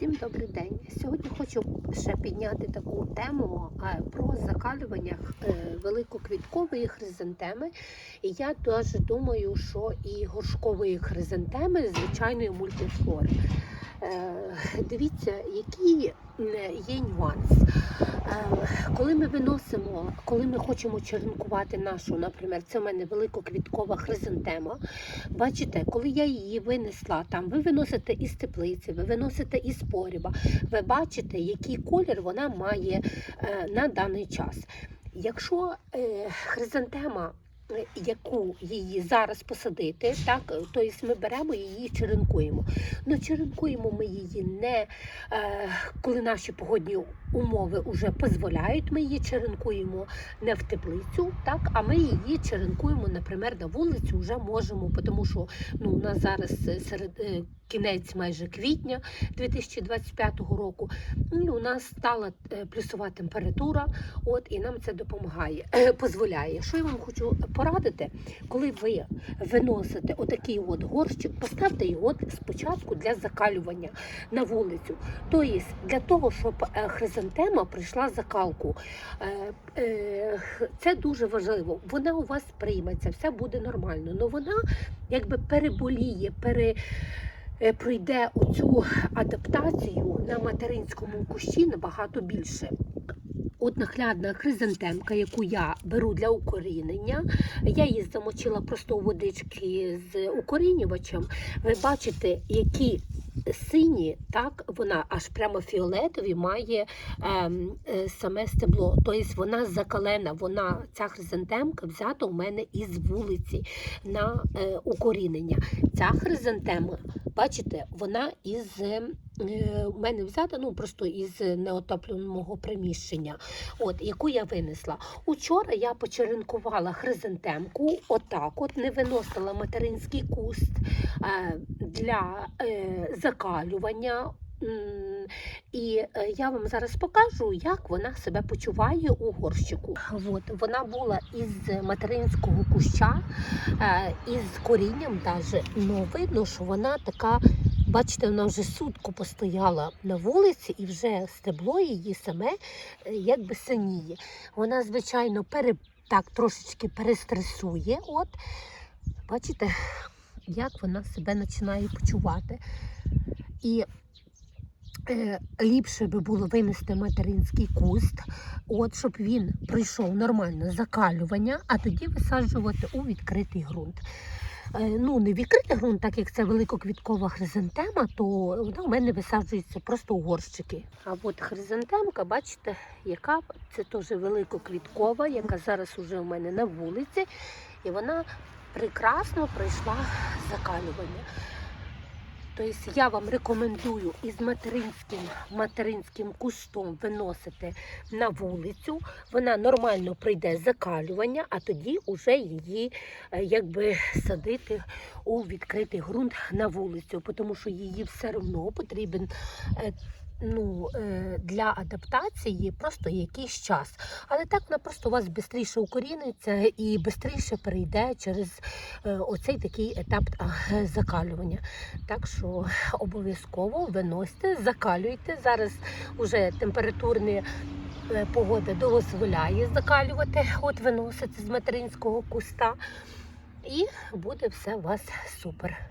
Всім добрий день. Сьогодні хочу ще підняти таку тему про закалювання е, великоквіткової хризантеми. І я теж думаю, що і горшкової хризантеми звичайної мультифлори. Е, Дивіться, який є нюанс. Е, Коли ми виносимо, коли ми хочемо черенкувати нашу, наприклад, це в мене великоквіткова хризантема. Бачите, коли я її винесла, там ви виносите із теплиці, ви виносите із погріба, ви бачите, який колір вона має е, на даний час. Якщо е, хризантема, яку її зараз посадити, так, тобто ми беремо її і черенкуємо. Ну, черенкуємо ми її не е, коли наші погодні умови вже дозволяють, ми її черенкуємо не в теплицю, так, а ми її черенкуємо, наприклад, на вулицю вже можемо, тому що ну, у нас зараз серед е, кінець майже квітня 2025 року. Ну, у нас стала е, плюсова температура, от і нам це допомагає, дозволяє. Що я вам хочу порадити, коли ви виносите отакий от горщик, поставте його спочатку для закалювання на вулицю. Тобто для того, щоб е, хризантема прийшла закалку. Е, е, Це дуже важливо. Вона у вас прийметься, все буде нормально. але вона якби переболіє, пере, пройде оцю адаптацію на материнському кущі набагато більше. От наглядна хризантемка, яку я беру для укорінення, я її замочила просто у водички з укорінювачем. Ви бачите, які сині, так вона аж прямо фіолетові має ем, е, саме стебло. Тобто вона закалена, вона ця хризантемка взята у мене із вулиці на е, укорінення. Ця хризантема, бачите, вона із е, у мене взята, ну просто із неотопленого приміщення, от яку я винесла. Учора я почеренкувала хризантемку, отак, от не виносила материнський куст е, для е, закалювання. І я вам зараз покажу, як вона себе почуває у горщику. От, вона була із материнського куща, із корінням даже, але видно, що вона така, бачите, вона вже сутку постояла на вулиці і вже стебло її саме е, якби синіє. Вона, звичайно, пере, так трошечки перестресує. От, бачите, як вона себе починає почувати. І е, ліпше би було винести материнський куст, от, щоб він пройшов нормальне закалювання, а тоді висаджувати у відкритий ґрунт. Е, ну, не відкритий ґрунт, так як це великоквіткова хризантема, то вона у мене висаджується просто у горщики. А от хризантемка, бачите, яка це теж великоквіткова, яка зараз уже у мене на вулиці, і вона прекрасно пройшла закалювання. Тобто я вам рекомендую із материнським, материнським кустом виносити на вулицю. Вона нормально прийде закалювання, а тоді вже її е, якби садити у відкритий ґрунт на вулицю, тому що її все одно потрібен. Ну, е, для адаптації просто якийсь час. Але так вона просто у вас швидше укоріниться і швидше перейде через е, оцей такий етап закалювання. Так що обов'язково виносьте, закалюйте. Зараз вже температурні е, погода дозволяє закалювати, от виносити з материнського куста. І буде все у вас супер.